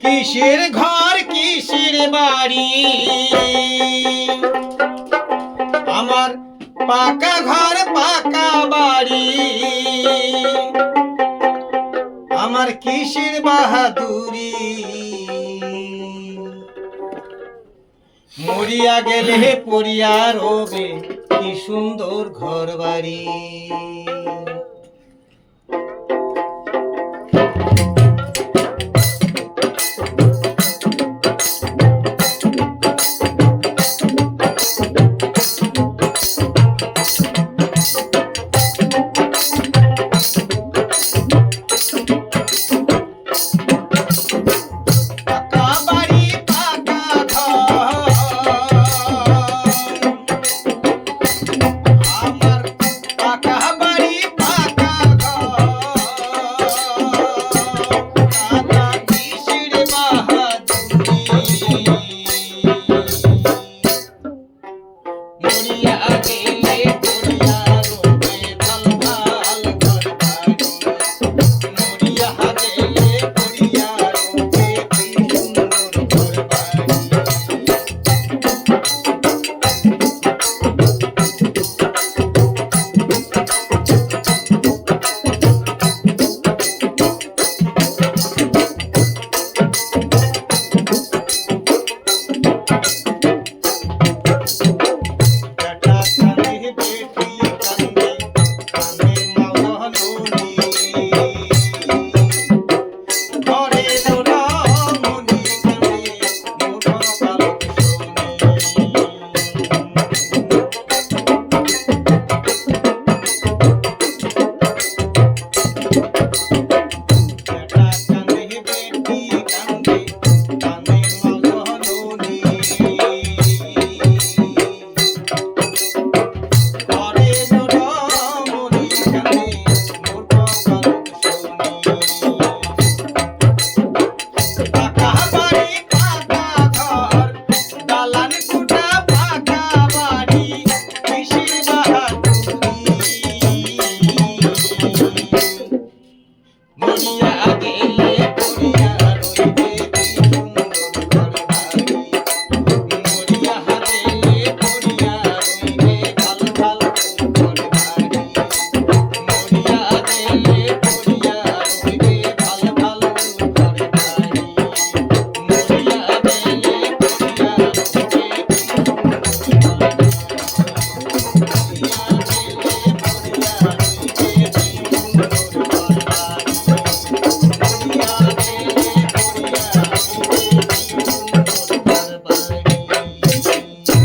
কিসের ঘর, কিসের বাড়ি? আমার পাকা ঘর, পাকা বাড়ি। আমার কিসের বাহাদুরি? মরিয়া গেলে পড়িয়া রবে, কি সুন্দর ঘর বাড়ি লালানি